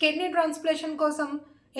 Kidney ట్రాన్స్ప్లేషన్ కోసం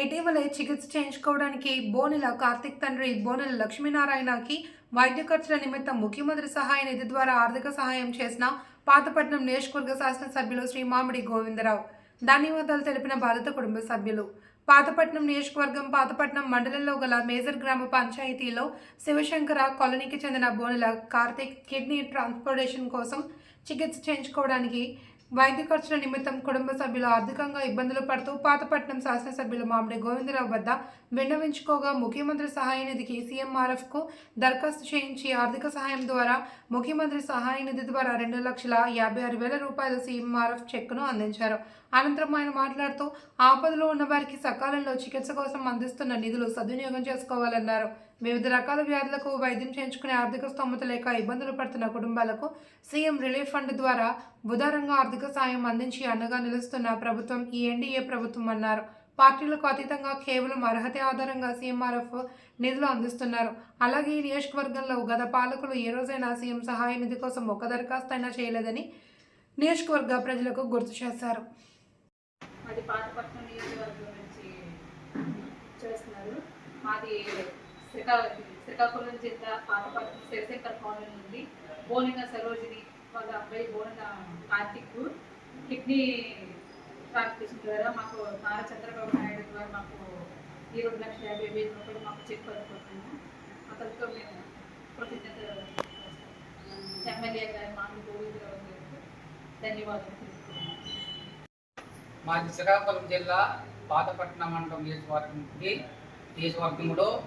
ఇటీవలే చికిత్స చేయించుకోవడానికి బోనెల కార్తిక్ తండ్రి బోనెల లక్ష్మీనారాయణకి వైద్య ఖర్చుల నిమిత్తం ముఖ్యమంత్రి సహాయ నిధి ద్వారా ఆర్థిక సహాయం చేసిన పాతపట్నం నియోజకవర్గ శాసనసభ్యులు శ్రీ మామిడి గోవిందరావు. ధన్యవాదాలు తెలిపిన బాధిత కుటుంబ సభ్యులు. పాతపట్నం నియోజకవర్గం పాతపట్నం మండలంలో గల మేజర్ గ్రామ పంచాయతీలో శివశంకర కాలనీకి చెందిన బోనెల కార్తిక్ కిడ్నీ ట్రాన్స్పోర్టేషన్ కోసం చికిత్స చేయించుకోవడానికి వైద్య ఖర్చుల నిమిత్తం కుటుంబ సభ్యులు ఆర్థికంగా ఇబ్బందులు పడుతూ పాతపట్నం శాసనసభ్యులు మామిడి గోవిందరావు వద్ద విన్నవించుకోగా ముఖ్యమంత్రి సహాయ నిధికి సీఎంఆర్ఎఫ్కు దరఖాస్తు చేయించి ఆర్థిక సహాయం ద్వారా ముఖ్యమంత్రి సహాయ నిధి ద్వారా రెండు లక్షల యాభై ఆరు వేల రూపాయలు సీఎంఆర్ఎఫ్ చెక్కును అందించారు. అనంతరం ఆయన మాట్లాడుతూ ఆపదలో ఉన్న వారికి సకాలంలో చికిత్స కోసం అందిస్తున్న నిధులు సద్వినియోగం చేసుకోవాలన్నారు. వివిధ రకాల వ్యాధులకు వైద్యం చేయించుకునే ఆర్థిక స్తోమత లేక ఇబ్బందులు పడుతున్న కుటుంబాలకు సీఎం రిలీఫ్ ఫండ్ ద్వారా ఉదారంగా ఆర్థిక సాయం అందించి అండగా నిలుస్తున్న ప్రభుత్వం ఈ ఎన్డీఏ ప్రభుత్వం అన్నారు. పార్టీలకు అతీతంగా కేవలం అర్హత ఆధారంగా సీఎంఆర్ఎఫ్ నిధులు అందిస్తున్నారు. అలాగే ఈ నియోజకవర్గంలో గత పాలకులు ఏ రోజైనా సీఎం సహాయ నిధి కోసం ఒక్క దరఖాస్తు అయినా చేయలేదని నియోజకవర్గ ప్రజలకు గుర్తు చేశారు. మాది పాతపట్నం నియోజకవర్గం నుంచి చేస్తున్నారు. మాది శ్రీకా శ్రీకాకుళం జిల్లా పాతపట్నం శివశంకర్ కాలనీ నుండి బోనిన సరోజిని వాళ్ళ అబ్బాయి బోనిన కార్తిక్ కిడ్నీ ట్రాన్స్ఫ్యూషన్ ద్వారా మాకు నారా చంద్రబాబు నాయుడు ద్వారా మాకు ఈ రెండు లక్షల యాభై వేల రూపాయలు మాకు చెక్ పడిపోతున్నాము అతనితో మేము కృతజ్ఞత ఎమ్మెల్యే గారు మాకు గోవిందరావు గారికి ధన్యవాదాలు మాది శ్రీకాకుళం జిల్లా పాతపట్నం మండలం నియోజకవర్గంకి నియోజకవర్గంలో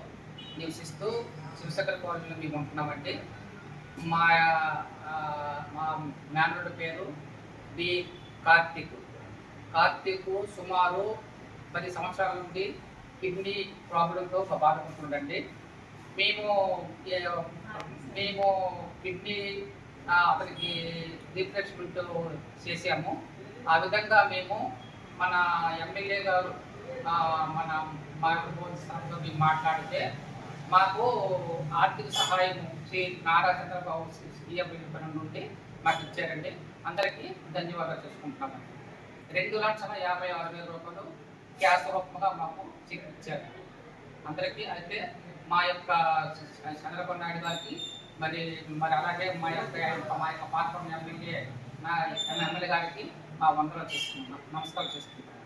నివసిస్తూ శివశంకర్ కాలనీలో మేము ఉంటున్నామండి. మా మా మేనరుడు పేరు బి కార్తీక్. కార్తీక్ సుమారు పది సంవత్సరాల నుండి కిడ్నీ ప్రాబ్లంతో బాధపడుతుండండి మేము ఏ- మేము కిడ్నీ అతనికి రీప్లేస్మెంట్ చేసాము. ఆ విధంగా మేము మన ఎమ్మెల్యే గారు మన మైక్రోఫోన్ స్థానంలో మాట్లాడితే మాకు ఆర్థిక సహాయం శ్రీ నారా చంద్రబాబు సీఎం పని నుండి మాకు ఇచ్చారండి. అందరికీ ధన్యవాదాలు చేసుకుంటున్నామండి రెండు లక్షల యాభై ఆరు వేల రూపాయలు క్యాష్ రూపంగా మాకు చెక్ ఇచ్చారు. అందరికీ అయితే మా యొక్క చంద్రబాబు నాయుడు గారికి మరి మరి అలాగే మా యొక్క మా యొక్క పాత్ర ఎమ్మెల్యే నా ఎమ్మెల్యే గారికి మా వందలు చేసుకుంటున్నాం నమస్కారం చేసుకుంటాం